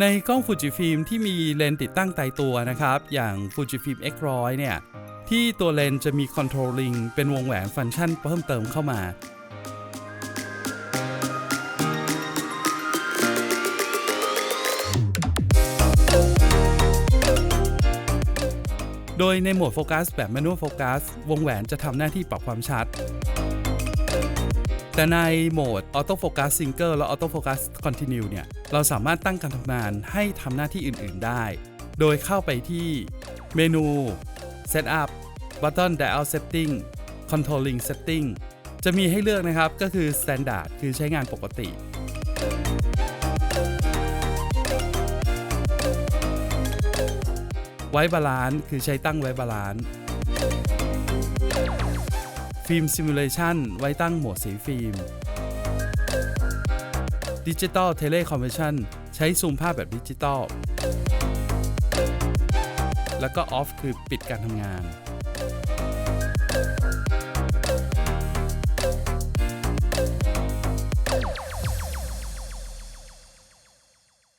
ในกล้องฟูจิฟิล์มที่มีเลนส์ติดตั้งตายตัวนะครับ อย่าง Fujifilm X100 เนี่ย ที่ตัวเลนส์จะมี Controlling เป็นวงแหวนฟังก์ชันเพิ่มเติมเข้ามาโดยในโหมดโฟกัสแบบ Manual Focus วงแหวนจะทำหน้าที่ปรับความชัด แต่ในโหมด Auto Focus Single และ Auto Focus Continue เนี่ย เราสามารถตั้งการทำงานให้ทำหน้าที่อื่น ๆ ได้ โดยเข้าไปที่เมนู Setup Button Dial Setting Controlling Setting จะมีให้เลือกนะครับ ก็คือ Standard คือใช้งานปกติ ไว้บาลานซ์คือใช้ตั้งไว้บาลานซ์ ฟิล์มซิมูเลชันไว้ตั้งโหมดสีฟิล์มดิจิตอลเทเลคอมเพชันใช้ซูมภาพแบบดิจิตอลแล้วก็ออฟคือปิดการทำงาน